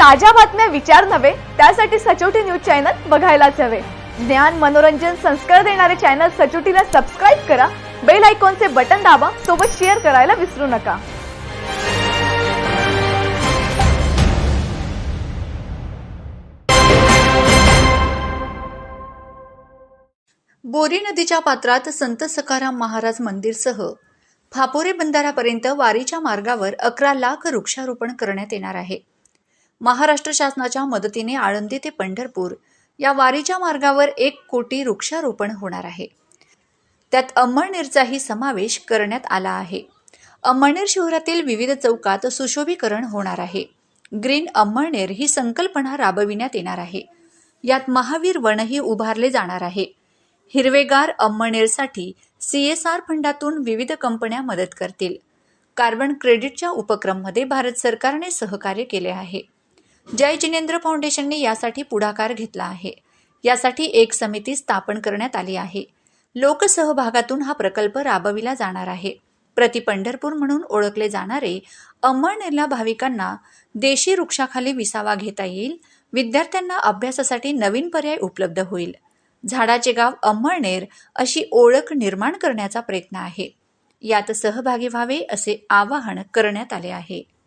ताज्या बातम्या विचार नव्हे त्यासाठी सचोटी न्यूज चॅनल बघायलाच हवे. ज्ञान मनोरंजन संस्कार देणारे चॅनल सचोटीला सबस्क्राईब करा बेल आयकॉनचे बटन दाबा सोबत शेअर करायला विसरू नका. बोरी नदीच्या पात्रात संत सखाराम महाराज मंदिरसह फापोरे बंधाऱ्यापर्यंत वारीच्या मार्गावर अकरा लाख वृक्षारोपण करण्यात येणार आहे. महाराष्ट्र शासनाच्या मदतीने आळंदी ते पंढरपूर या वारीच्या मार्गावर एक कोटी वृक्षारोपण होणार आहे. त्यात अंमळनेरचाही समावेश करण्यात आला आहे. अंमळनेर शहरातील विविध चौकात सुशोभीकरण होणार आहे. ग्रीन अंमळनेर ही संकल्पना राबविण्यात येणार आहे. यात महावीर वनही उभारले जाणार आहे. हिरवेगार अंमळनेरसाठी सीएसआर फंडातून विविध कंपन्या मदत करतील. कार्बन क्रेडिटच्या उपक्रममध्ये भारत सरकारने सहकार्य केले आहे. जय जिनेंद्र फाउंडेशनने यासाठी पुढाकार घेतला आहे. यासाठी एक समिती स्थापन करण्यात आली आहे. लोकसहभागातून हा प्रकल्प राबविला जाणार आहे. प्रति पंढरपूर म्हणून ओळखले जाणारे अंमळनेरला भाविकांना देशी वृक्षाखाली विसावा घेता येईल. विद्यार्थ्यांना अभ्यासासाठी नवीन पर्याय उपलब्ध होईल. झाडाचे गाव अंमळनेर अशी ओळख निर्माण करण्याचा प्रयत्न आहे. यात सहभागी व्हावे असे आवाहन करण्यात आले आहे.